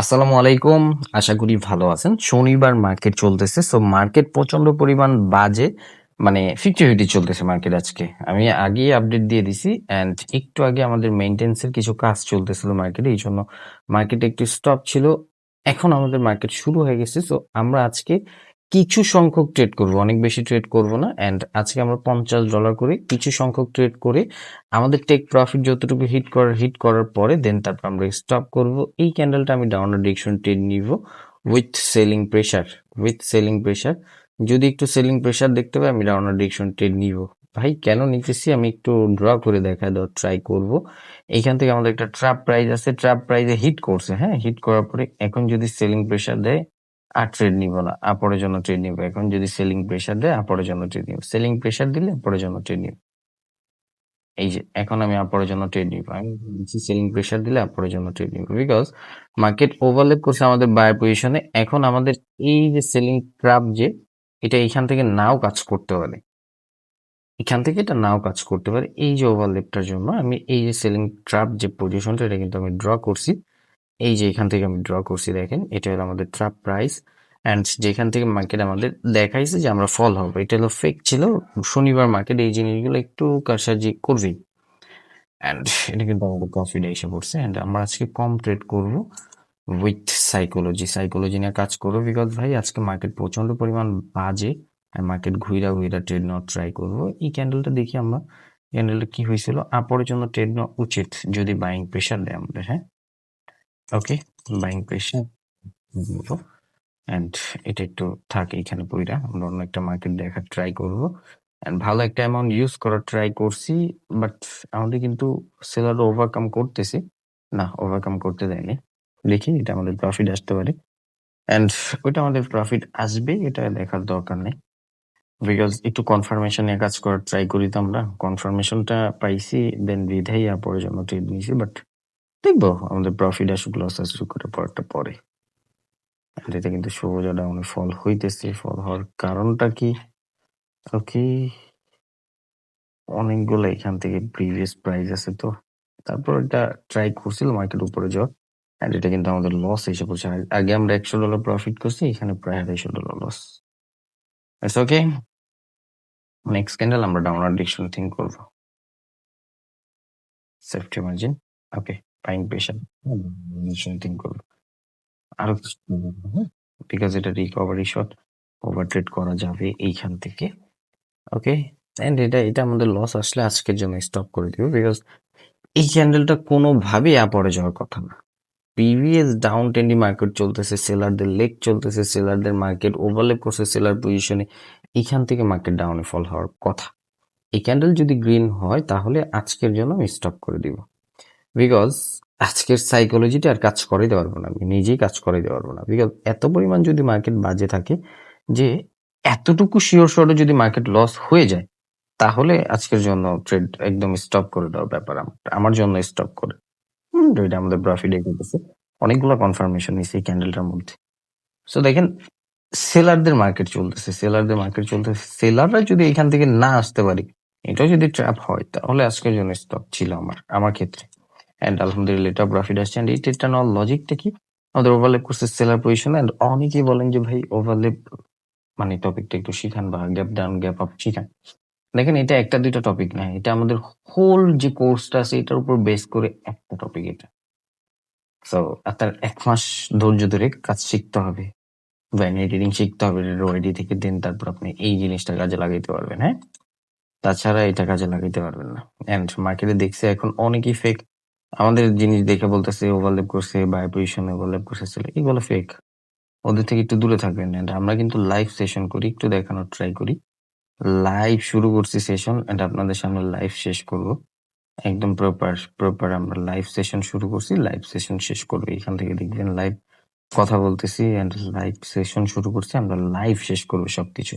আসসালামু আলাইকুম। আশা করি ভালো আছেন। শনিবার মার্কেট চলতেছে। সো মার্কেট প্রচণ্ড পরিমাণ বাজে। মানে ফিফটি চলতেছে মার্কেট আজকে। আমি আগেই আপডেট দিয়ে দিছি অ্যান্ড একটু আগে আমাদের মেনটেন্সের কিছু কাজ চলতেছিল মার্কেটে। এই জন্য মার্কেটে একটু স্টপ ছিল। এখন আমাদের মার্কেট শুরু হয়ে গেছে। সো আমরা আজকে কিছু সংখ্যক ট্রেড করব, অনেক বেশি ট্রেড করব না অ্যান্ড আজকে আমরা পঞ্চাশ ডলার করে কিছু সংখ্যক ট্রেড করে আমাদের টেক প্রফিট যতটুকু হিট করার হিট করার পরে দেন তারপর আমরা স্টপ করব। এই ক্যান্ডেলটা আমি ডাউনার ডিরেকশন ট্রেড নিব with selling pressure with selling pressure যদি একটু সেলিং প্রেশার দেখতে পাই, আমি ডাউনার ডিরেকশন ট্রেড নিব। ভাই, কেন নিতেছি? আমি একটু ড্র করে দেখা দেওয়ার ট্রাই করব। এইখান থেকে আমাদের একটা ট্রাপ প্রাইস আছে ট্রাপ প্রাইসে হিট করছে হ্যাঁ? হিট করার পরে এখন যদি সেলিং প্রেশার দেয় আর ট্রেড নিব না আপরের জন্য ট্রেড নিব। এখন যদি সেলিং প্রেশার দেয় আপরের জন্য ট্রেড নিব। সেলিং প্রেশার দিলে আপরের জন্য ট্রেড নিব। এই যে, এখন আমি আপরের জন্য ট্রেড নিব। আমি সেলিং প্রেশার দিলে আপরের জন্য ট্রেড নিব। বিকজ মার্কেট ওভারলেপ করছে আমাদের বায়ার পজিশনে এখন আমাদের এই যে সেলিং ট্রাপ যে, এটা এখান থেকে নাও কাজ করতে পারে। এখান থেকে এটা নাও কাজ করতে পারে। এই যে ওভারলেপটার জন্য আমি এই যে সেলিং ট্রাপ যে পজিশনটা এটা কিন্তু আমি ড্র করছি। এই যে এখান থেকে আমি ড্র করছি দেখেন, এটা হলো আমাদের ট্রাপ প্রাইস অ্যান্ড যেখান থেকে মার্কেট আমাদের দেখাইছে যে আমরা ফল হবে। এটা হলো ফেক ছিল, শনিবার মার্কেট এই জিনিসগুলো একটু কারসাজি করবেই। অ্যান্ড এটা কিন্তু আমাদের প্রফিটে এসে পড়ছে অ্যান্ড আমরা আজকে কম ট্রেড করব উইথ সাইকোলজি সাইকোলজি নিয়ে কাজ করব বিকজ ভাই, আজকে মার্কেট প্রচণ্ড পরিমাণ বাজে, আর মার্কেট ঘুইরা ঘুইরা ট্রেড নেওয়ার ট্রাই করব। এই ক্যান্ডেলটা দেখি আমরা ক্যান্ডেলটা কি হয়েছিল? আপরের জন্য ট্রেড নেওয়া উচিত, যদি বাইং প্রেশার দেয় আমাদের হ্যাঁ? ওকে বাইং প্রেশার অ্যান্ড এটা একটু থাকে এখানে পইরা আমরা অন্য একটা মার্কেট দেখার ট্রাই করব। অ্যান্ড ভালো একটা অ্যামাউন্ট ইউজ করার ট্রাই করছি বাট আমাদের কিন্তু সেলার ওভারকাম করতেছি। না ওভারকাম করতে দেয়নি। দেখি এটা আমাদের প্রফিট আসতে পারে। অ্যান্ড ওইটা আমাদের প্রফিট আসবে, এটা দেখার দরকার নেই। বিকজ একটু কনফার্মেশন নিয়ে কাজ করার ট্রাই করি তো আমরা। কনফার্মেশনটা পাইছি দেন বিধাই আর জন্য ট্রেড নিয়েছি বাট দেখব আমাদের প্রফিট আসুক লস আসুক করে পরটা পরে। এটা কিন্তু সবুজ ডাউনে ফল হইতেছে ফল হওয়ার কারণটা কি? ওকে, অনেকগুলো এখান থেকে প্রিভিয়াস প্রাইস আছে তো। তারপর এটা ট্রাই করছিল মার্কেট উপরে যাওয়ার অ্যান্ড এটা কিন্তু আমাদের লস এসে পড়ছে। আগে- আমরা একশো ডলার প্রফিট করছি, এখানে প্রায় আড়াইশো dollar loss okay next candle আমরা ডাউনার ডিরেকশন থিঙ্ক করব। Safety margin okay buying pressure think করব। আরও কিছু বিকজ এটা রিকভারি শট ওভার ট্রেড করা যাবে এইখান থেকে। ওকে এন্ড এটা এটা আমাদের লস আসলে আজকের জন্য স্টপ করে দিব বিকজ এই ক্যান্ডেলটা কোনোভাবেই আপরে যাওয়ার কথা না। প্রিভিয়াস ডাউন ট্রেন্ডি মার্কেট চলতেছে সেলারদের লেগ চলতেছে সেলারদের মার্কেট ওভারলেপ করছে সেলার পজিশনে এখান থেকে মার্কেট ডাউনে ফল হওয়ার কথা। এই ক্যান্ডেল যদি গ্রিন হয় তাহলে আজকের জন্য আমি স্টপ করে দিব। বিকজ আজকের সাইকোলজিটা আর কাজ করে দেওয়ার না। আমি নিজেই কাজ করে দেওয়ার না। বিকজ এত পরিমাণ যদি মার্কেট বাজে থাকে, যে এতটুকু শিওর শর্টে যদি মার্কেট লস হয়ে যায়, তাহলে আজকের জন্য ট্রেড একদম স্টপ করে দেওয়ার ব্যাপার আমার জন্য স্টপ করে। এটা আমাদের প্রফিট করতেছে অনেকগুলো কনফার্মেশন নিচ্ছে এই ক্যান্ডেলটার মধ্যে। সো দেখেন সেলারদের মার্কেট চলতেছে সেলারদের মার্কেট চলতেছে। সেলাররা যদি এখান থেকে না আসতে পারি এটাও যদি ট্র্যাপ হয়, তাহলে আজকের জন্য স্টপ ছিল আমার আমার ক্ষেত্রে। অ্যান্ড আলহামদুলিল্লাহ, এটা প্রফিট আসছে। অ্যান্ড এই ট্রেডটা নেওয়ার লজিকটা কি? আমাদের ওভারলেপ করছে সেলার পজিশন অ্যান্ড অনেকেই বলেন যে, ভাই ওভারলেপ মানে টপিকটা একটু শিখান বা গ্যাপ ডাউন গ্যাপ আপ শিখান। দেখেন, এটা একটা দুইটা টপিক না, এটা আমাদের হোল যে কোর্সটা আছে, এটার উপর বেস করে একটা টপিক এটা। সো আপনার এক মাস ধৈর্য ধরে কাজ শিখতে হবে। ভ্যানিটি রিডিং শিখতে হবে ওয়াইডি থেকে দেন তারপর আপনি এই জিনিসটা কাজে লাগাইতে পারবেন হ্যাঁ? তাছাড়া এটা কাজে লাগাইতে পারবেন না। এন্ড মার্কেটে দেখছে এখন অনেকেই ফেক আমাদের জিনিস দেখে বলতেছে ওভারলেপ করছে বাই পজিশন ওভারলেপ করছে এগুলো ফেক ওদের থেকে একটু দূরে থাকবেন। এন্ড আমরা কিন্তু লাইভ সেশন করি, একটু দেখানোর ট্রাই করি। লাইভ শুরু করছি সেশন এন্ড আপনাদের সামনে লাইভ শেষ করব। একদম প্রপার প্রপার আমরা লাইভ সেশন শুরু করছি লাইভ সেশন শেষ করব। এখান থেকে দেখবেন লাইভ কথা বলতেছি এন্ড লাইভ সেশন শুরু করছি, আমরা লাইভ শেষ করব সবকিছু।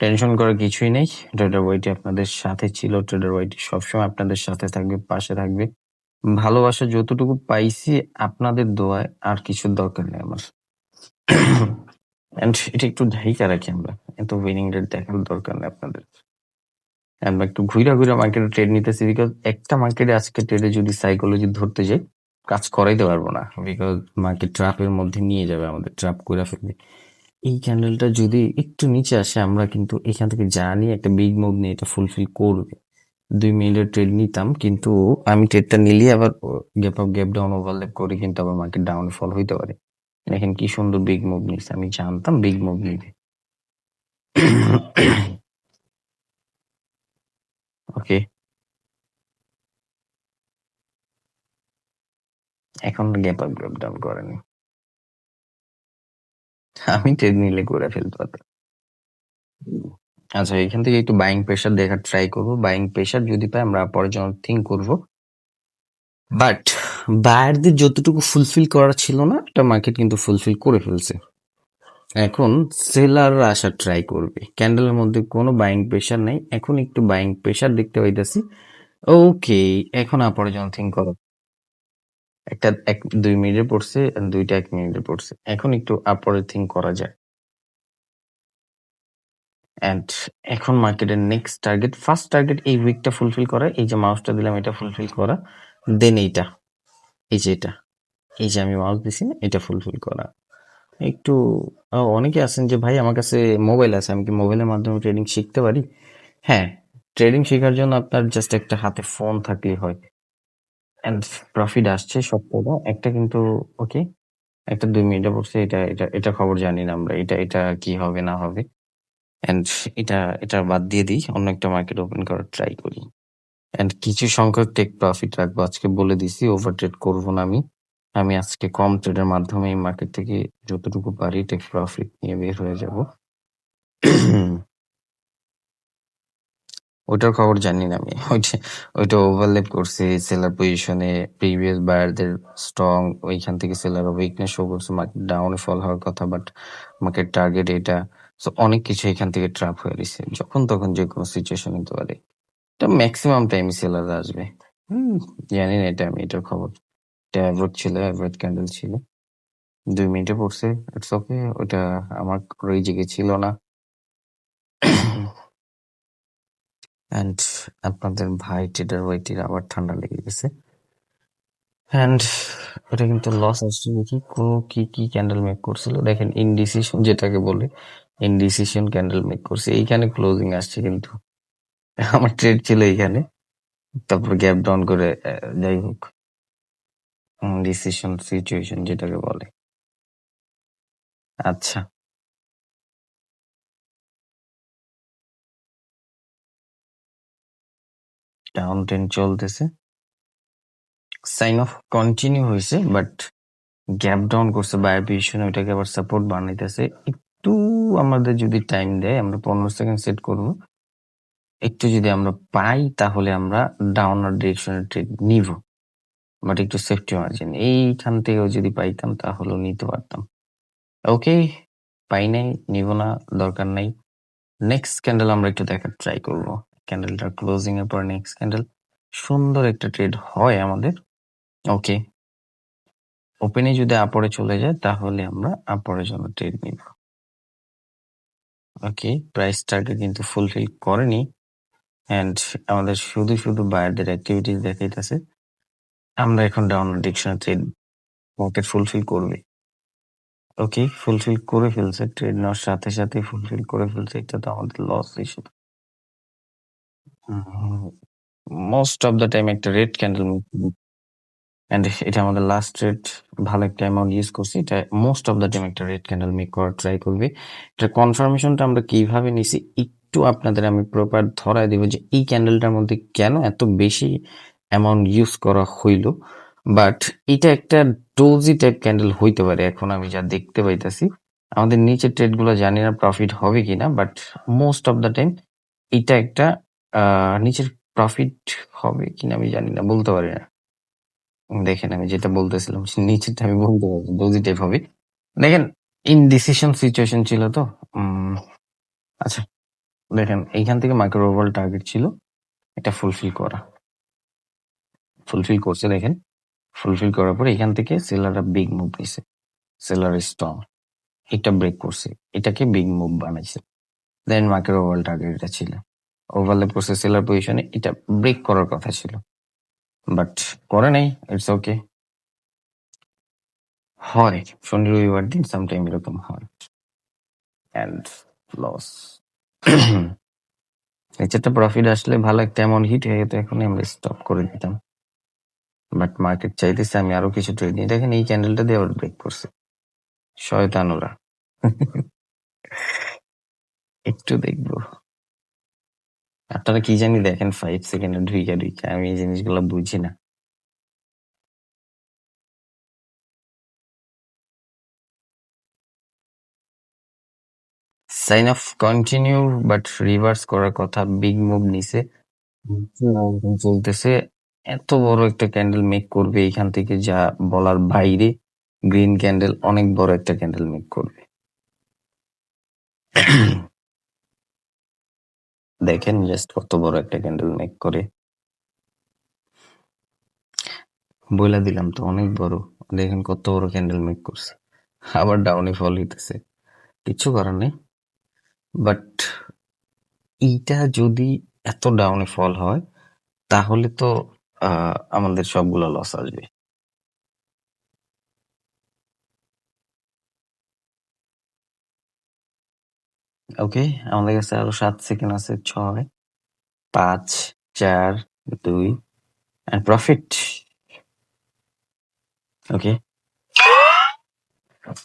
টেনশন করার কিছুই নেই। ট্রেডার ওয়াইটি আপনাদের সাথে ছিল ট্রেডার ওয়াইটি সবসময় আপনাদের সাথে থাকবে, পাশে থাকবে। ভালোবাসা যতটুকু পাইছি আপনাদের দোয়ায় আর কিছুর দরকার নেই আমার। এটা একটু ঢাইকা রাখি আমরা। এত উইনিং রেট দেখার দরকার নেই আপনাদের। আমরা একটু ঘুরা ঘুরা মার্কেটে ট্রেড নিতেছি বিকজ একটা মার্কেটে আজকে ট্রেডে যদি সাইকোলজি ধরতে যাই, কাজ করাইতে পারব না। বিকজ মার্কেট ট্র্যাপের মধ্যে নিয়ে যাবে আমাদের ট্র্যাপ করে ফেলবে। এই ক্যান্ডেলটা যদি একটু নিচে আসে, আমরা কিন্তু এখান থেকে জানি একটা বিগ মুভ নিয়ে এটা ফুলফিল করবে। দুই মিনিটের ট্রেড নিতাম, কিন্তু আমি ট্রেডটা নিলে আবার gap up gap down overlap করে, কিন্তু আবার মার্কেট ডাউন ফল হইতে পারে। দেখেন কি সুন্দর বিগ মুভ নিচ্ছে, আমি জানতাম বিগ মুভ নিবে। ওকে এখন গ্যাপ আপ গ্যাপ ডাউন করেনি। আমি ট্রেড নিলে করে ফেলতে পারতাম। আচ্ছা এখান থেকে একটু বাইং প্রেশার দেখার ট্রাই করব। বাইং প্রেশার যদি পাই আমরা পরের জন্য থিঙ্ক করব। বাট বায়ারদের যতটুকু ফুলফিল করার ছিল না, একটা মার্কেট কিন্তু ফুলফিল করে ফেলছে। এখন সেলার আসার ট্রাই করবে। ক্যান্ডেলের মধ্যে কোনো বাইং প্রেশার নেই। এখন একটু বাইং প্রেশার দেখতে পাইতেছি। ওকে এখন আপরে যখন থিঙ্ক করো। একটা এক, দুই মিনিটে পড়ছে, দুইটা এক মিনিটে পড়ছে। এখন একটু আপরে থিঙ্ক করা যায় অ্যান্ড এখন মার্কেটের নেক্সট টার্গেট ফার্স্ট টার্গেট এই উইকটা ফুলফিল করা, এই যে মাউসটা দিলাম, এটা ফুলফিল করা দেন এইটা, এই যে এটা, এই যে আমি মাউস দিছি, এটা ফুলফিল করা। একটু অনেকে আছেন যে, ভাই, আমার কাছে মোবাইল আছে, আমি কি মোবাইলের মাধ্যমে ট্রেডিং শিখতে পারি? হ্যাঁ ট্রেডিং শেখার জন্য আপনার জাস্ট একটা হাতে ফোন থাকলেই হয়। অ্যান্ড প্রফিট আসছে সবকটা একটা কিন্তু ওকে একটা দুই মিনিটে পড়ছে, এটা এটা এটা খবর জানি না আমরা, এটা এটা কি হবে, না হবে। অ্যান্ড এটা এটা বাদ দিয়ে দিই, অন্য একটা মার্কেট ওপেন করার ট্রাই করি। অ্যান্ড কিছু সংখ্যক টেক প্রফিট রাখব। আজকে বলে দিছি ওভার ট্রেড করব না আমি। আমি আজকে কম ট্রেডের মাধ্যমে এই মার্কেট থেকে যতটুকু পারি টেক প্রফিট নিয়ে বের হয়ে যাব। ওইটার খবর জানি না আমি। ওইটা ওইটা ওভারলেপ করছে সেলার পজিশনে প্রিভিয়াস বায়ারদের স্ট্রং ওইখান থেকে সেলার উইকনেস শো করছে মার্কেট ডাউনে ফল হওয়ার কথা বাট মার্কেট টার্গেট এটা সো অনেক কিছু এখান থেকে ট্রাপ হয়ে গেছে। যখন তখন যে কোনো সিচুয়েশন হতে পারে। এটা ম্যাক্সিমাম টাইম সেলার আসবে। হুম, জানি না এটা আমি, এটার খবর। এটা অ্যাভারেজ ছিল অ্যাভারেজ ক্যান্ডেল ছিল। দুই মিনিটে পড়ছে ইটস ওকে ওটা আমার রেজিকে ছিল না। অ্যান্ড আপনাদের ভাই টেডার ওয়াইটির আবার ঠান্ডা লেগে গেছে। অ্যান্ড এটা কিন্তু লস আসছে দেখি কোনো কি কি ক্যান্ডেল মেক করছিল। দেখেন ইনডিসিশন যেটাকে বলে ইনডিসিশন ক্যান্ডেল মেক করছে। এইখানে ক্লোজিং আসছে কিন্তু। আমার ট্রেড ছিল এইখানে। তারপর গ্যাপ ডাউন করে যাই হোক। ডিসিশন সিচুয়েশন যেটাকে বলে। আচ্ছা। ডাউন ট্রেন চলতেছে। সাইন অফ কন্টিনিউ হয়েছে বাট গ্যাপ ডাউন করছে। বায়ার পজিশনে ওইটাকে আবার সাপোর্ট বানাইতেছে। একটু আমাদের যদি টাইম দেয়, আমরা পনেরো সেকেন্ড সেট করব। একটু যদি আমরা পাই, তাহলে আমরা ডাউনার ডিরেকশনের ট্রেড নিব। বাট একটু সেফটি মার্জিন এইখান থেকেও যদি পাইতাম, তাহলেও নিতে পারতাম। ওকে পাই নাই, নিব না, দরকার নাই। নেক্সট ক্যান্ডেল আমরা একটু দেখার ট্রাই করব। ক্যান্ডেলটা ক্লোজিং এর পর নেক্সট ক্যান্ডেল সুন্দর একটা ট্রেড হয় আমাদের। ওকে ওপেনে যদি আপরে চলে যায়, তাহলে আমরা আপরের জন্য ট্রেড নিব। ওকে প্রাইস টার্গেট কিন্তু ফুলফিল করেনি। এন্ড আমাদের শুধু শুধু বায়ারদের অ্যাক্টিভিটিস দেখাইতেছে। আমরা এখন ডাউন ডিকশনে ট্রেড মার্কেট ফুলফিল করবে। ওকে ফুলফিল করে ফেলছে ট্রেড নেওয়ার সাথে সাথে ফুলফিল করে ফেলছে। এটা তো আমাদের loss issue most of the time একটা রেড ক্যান্ডেল এন্ড এটা আমাদের লাস্ট রেট ভালো একটা অ্যামাউন্ট ইউজ করছি। এটা মোস্ট অফ দ্য টাইম একটা রেড ক্যান্ডেল মেক করার ট্রাই করবে। এটা কনফার্মেশনটা আমরা কীভাবে নিছি, একটু আপনাদের আমি প্রপার ধরায় দিব যে এই ক্যান্ডেলটার মধ্যে কেন এত বেশি অ্যামাউন্ট ইউজ করা হইল। বাট এটা একটা ডোজি টাইপ ক্যান্ডেল হইতে পারে, এখন আমি যা দেখতে পাইতাছি। আমাদের নিচের ট্রেডগুলো জানি না প্রফিট হবে কিনা but most of the time এটা একটা নিচের প্রফিট হবে কিনা আমি জানি না, বলতে পারি না। দেখেন আমি যেটা বলতেছিলাম নিচেরটা আমি বলতে পারব টাইপ হবে। দেখেন ইনডিসিশন সিচুয়েশন ছিল তো আচ্ছা দেখেন, এইখান থেকে মাইক্রো ওভারঅল টার্গেট ছিল, এটা ফুলফিল করা। ফুলফিল করছে, দেখেন ফুলফিল করার পরে এখান থেকে সেলাররা বিগ মুভ নিছে সেলার স্ট্রং এটা ব্রেক করছে, এটাকে বিগ মুভ বানাইছে। দেন মাইক্রো ওভারঅল টার্গেট এটা ছিল। ওভারল্যাপ করছে সেলার পজিশনে এটা ব্রেক করার কথা ছিল। বাট করে নাই ইটস ওকে হয়, শনি রবিবার দিন সামটাইম এরকম হয়। অ্যান্ড লস নিচেরটা প্রফিট আসলে ভালো একটা অ্যামাউন্ট হিট হয়ে যেত এখন আমরা স্টপ করে দিতাম। বাট মার্কেট চাইতেছে আমি আরও কিছু ট্রেড নিই দেখেন এই ক্যান্ডেলটা দিয়ে আবার ব্রেক করছে। শয়তানুরা। একটু দেখব। আপনারা কি জানি দেখেন ফাইভ সেকেন্ডে ঢুইকা ঢুইকা আমি এই জিনিসগুলো বুঝি না। Sign of continue but reverse করার কথা বিগ মুভ নিছে। চলতেছে, এত বড় একটা ক্যান্ডেল মেক করবে এখান থেকে যা বলার বাইরে। গ্রিন ক্যান্ডেল অনেক বড় একটা ক্যান্ডেল মেক করবে। দেখেন জাস্ট কত বড় একটা ক্যান্ডেল মেক করে। বইলা দিলাম তো, অনেক বড়। দেখেন কত বড় ক্যান্ডেল মেক করছে। আবার ডাউনে ফল হইতেছে। কিছু করার নেই। বাট এইটা যদি এত ডাউনে ফল হয়, তাহলে তো আমাদের সবগুলো লস আসবে। ওকে আমাদের কাছে আরও সাত সেকেন্ড আছে, ছয়, পাঁচ, চার, দুই অ্যান্ড প্রফিট ওকে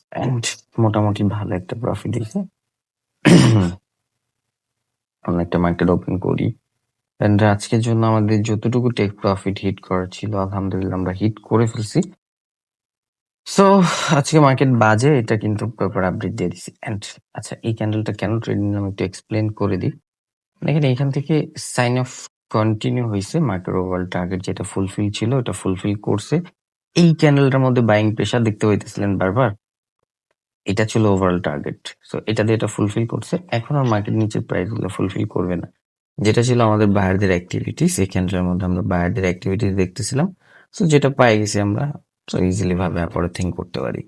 অ্যান্ড মোটামুটি ভালো একটা প্রফিট দিয়েছে। আমরা একটা মার্কেট ওপেন করি। অ্যান্ড আজকের জন্য আমাদের যতটুকু টেক প্রফিট হিট করার ছিল, আলহামদুলিল্লাহ আমরা হিট করে ফেলছি। সো আজকে মার্কেট বাজে, এটা কিন্তু প্রপার আপডেট দিয়ে দিছি। অ্যান্ড আচ্ছা এই ক্যান্ডেলটা কেন ট্রেডিং নিলাম একটু এক্সপ্লেন করে দিই। দেখেন এইখান থেকে সাইন অফ কন্টিনিউ হয়েছে মার্কেট ওভারঅল টার্গেট যেটা ফুলফিল ছিল, ওটা ফুলফিল করছে। এই ক্যান্ডেলটার মধ্যে বাইং প্রেশার দেখতে পাইতেছিলেন বারবার। এটা ছিল ওভারঅল টার্গেট সো এটা দিয়ে এটা ফুলফিল করছে। এখন আর মার্কেট নিচের প্রাইসগুলো ফুলফিল করবে না। যেটা ছিল আমাদের বায়ারদের অ্যাক্টিভিটি সেই ক্যান্ডেলের মধ্যে আমরা বায়ারদের অ্যাক্টিভিটি দেখতেছিলাম। সো যেটা পাই গেছি আমরা সো ইজিলি ভাবে পরে থিঙ্ক করতে পারি।